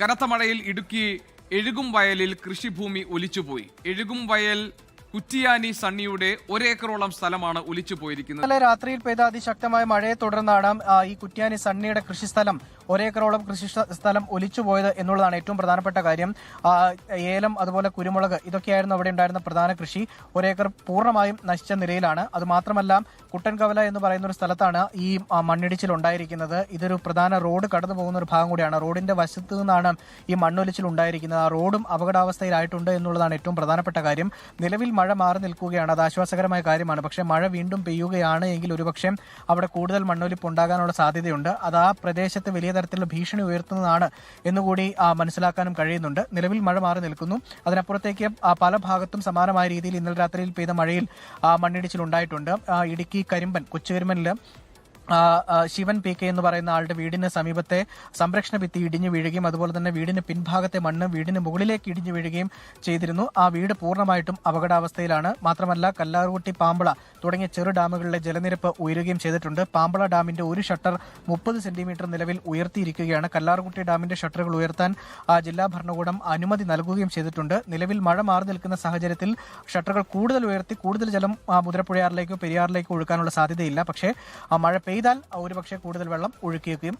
കനത്ത മഴയിൽ ഇടുക്കി എഴുകും വയലിൽ കൃഷിഭൂമി ഒലിച്ചുപോയി. എഴുകും വയൽ കുറ്റിയാനി സണ്ണിയുടെ ഒരേക്കറോളം സ്ഥലമാണ് ഒലിച്ചു പോയിരിക്കുന്നത്. ഇന്നലെ രാത്രിയിൽ പെയ്ത അതിശക്തമായ മഴയെ തുടർന്നാണ് ഈ കുറ്റിയാനി സണ്ണിയുടെ കൃഷിസ്ഥലം ഒരേക്കറോളം കൃഷി സ്ഥലം ഒലിച്ചു പോയത് എന്നുള്ളതാണ് ഏറ്റവും പ്രധാനപ്പെട്ട കാര്യം. ഏലം അതുപോലെ കുരുമുളക് ഇതൊക്കെയായിരുന്നു അവിടെ ഉണ്ടായിരുന്ന പ്രധാന കൃഷി. ഒരേക്കർ പൂർണമായും നശിച്ച നിലയിലാണ്. അതുമാത്രമല്ല കുട്ടൻകവല എന്ന് പറയുന്ന ഒരു സ്ഥലത്താണ് ഈ മണ്ണിടിച്ചിൽ ഉണ്ടായിരിക്കുന്നത്. ഇതൊരു പ്രധാന റോഡ് കടന്നു പോകുന്ന ഒരു ഭാഗം കൂടിയാണ്. റോഡിന്റെ വശത്ത് നിന്നാണ് ഈ മണ്ണൊലിച്ചിൽ ഉണ്ടായിരിക്കുന്നത്. ആ റോഡും അപകടാവസ്ഥയിലായിട്ടുണ്ട് എന്നുള്ളതാണ് ഏറ്റവും പ്രധാനപ്പെട്ട കാര്യം. നിലവിൽ മഴ മാറി നിൽക്കുകയാണ്. അത് ആശ്വാസകരമായ കാര്യമാണ്. പക്ഷേ മഴ വീണ്ടും പെയ്യുകയാണ് എങ്കിൽ ഒരുപക്ഷെ അവിടെ കൂടുതൽ മണ്ണൊലിപ്പ് ഉണ്ടാകാനുള്ള സാധ്യതയുണ്ട്. അത് ആ പ്രദേശത്ത് വലിയ തരത്തിലുള്ള ഭീഷണി ഉയർത്തുന്നതാണ് എന്നുകൂടി മനസ്സിലാക്കാനും കഴിയുന്നുണ്ട്. നിലവിൽ മഴ മാറി നിൽക്കുന്നു. അതിനപ്പുറത്തേക്ക് പല ഭാഗത്തും സമാനമായ രീതിയിൽ ഇന്നലെ രാത്രിയിൽ പെയ്ത മഴയിൽ മണ്ണിടിച്ചിൽ ഉണ്ടായിട്ടുണ്ട്. ഇടുക്കി കരിമ്പൻ കൊച്ചുകരിമ്പനിൽ ശിവൻ പി കെ എന്ന് പറയുന്ന ആളുടെ വീടിന് സമീപത്തെ സംരക്ഷണ ഭിത്തി ഇടിഞ്ഞു വീഴുകയും അതുപോലെ തന്നെ വീടിന് പിൻഭാഗത്തെ മണ്ണ് വീടിന് മുകളിലേക്ക് ഇടിഞ്ഞു വീഴുകയും ചെയ്തിരുന്നു. ആ വീട് പൂർണമായിട്ടും അപകടാവസ്ഥയിലാണ്. മാത്രമല്ല കല്ലാറുകുട്ടി പാമ്പള തുടങ്ങിയ ചെറു ഡാമുകളിലെ ജലനിരപ്പ് ഉയരുകയും ചെയ്തിട്ടുണ്ട്. പാമ്പള ഡാമിന്റെ ഒരു ഷട്ടർ മുപ്പത് സെന്റിമീറ്റർ നിലവിൽ ഉയർത്തിയിരിക്കുകയാണ്. കല്ലാറുകുട്ടി ഡാമിന്റെ ഷട്ടറുകൾ ഉയർത്താൻ ആ, ജില്ലാ ഭരണകൂടം അനുമതി നൽകുകയും ചെയ്തിട്ടുണ്ട്. നിലവിൽ മഴ മാറി നിൽക്കുന്ന സാഹചര്യത്തിൽ ഷട്ടറുകൾ കൂടുതൽ ഉയർത്തി കൂടുതൽ ജലം മുതിരപ്പുഴയാറിലേക്കോ പെരിയാറിലേക്കോ ഒഴുക്കാനുള്ള സാധ്യതയില്ല. പക്ഷേ ആ മഴ പെയ്താൽ ഒരുപക്ഷെ കൂടുതൽ വെള്ളം ഒഴുക്കിയേക്കും.